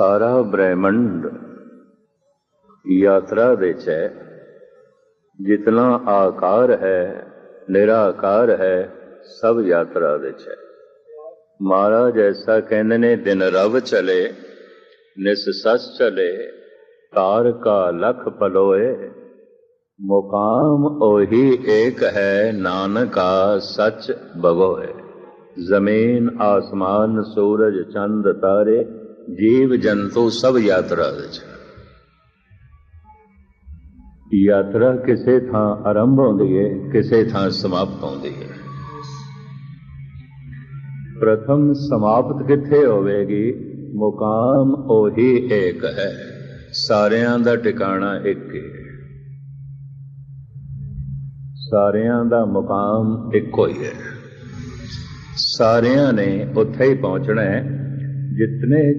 ਸਾਰਾ ਬ੍ਰਹਿਮੰਡ ਯਾਤਰਾ ਵਿੱਚ ਹੈ। ਜਿਤਨਾ ਆਕਾਰ ਹੈ, ਨਿਰਾਕਾਰ ਹੈ, ਸਭ ਯਾਤਰਾ ਵਿੱਚ ਹੈ। ਮਹਾਰਾਜ ਐਸਾ ਕਹਿੰਦੇ ਨੇ, ਦਿਨ ਰਵ ਚਲੇ, ਨਿਸ ਸਸ ਚਲੇ, ਤਾਰ ਕਾ ਲਖ ਪਲੋਏ। ਮੁਕਾਮ ਉਹੀ ਏਕ ਹੈ, ਨਾਨਕਾ ਸੱਚ ਬਗੋਏ ਜ਼ਮੀਨ, ਆਸਮਾਨ, ਸੂਰਜ, ਚੰਦ, ਤਾਰੇ ਜੀਵ ਜੰਤੂ ਸਭ ਯਾਤਰਾ ਵਿੱਚ। ਯਾਤਰਾ ਕਿਸੇ ਥਾਂ ਆਰੰਭ ਹੁੰਦੀ ਹੈ ਕਿਸੇ ਥਾਂ ਸਮਾਪਤ ਹੁੰਦੀ ਹੈ ਪ੍ਰਥਮ ਸਮਾਪਤ ਕਿੱਥੇ ਹੋਵੇਗੀ? ਮੁਕਾਮ ਉਹੀ ਏਕ ਹੈ। ਸਾਰਿਆਂ ਦਾ ਟਿਕਾਣਾ ਇੱਕ ਹੈ ਸਾਰਿਆਂ ਦਾ ਮੁਕਾਮ ਇੱਕੋ ਹੀ ਹੈ। ਸਾਰਿਆਂ ਨੇ ਉੱਥੇ ਹੀ ਪਹੁੰਚਣਾ ਹੈ। ਜਿਤਨੇ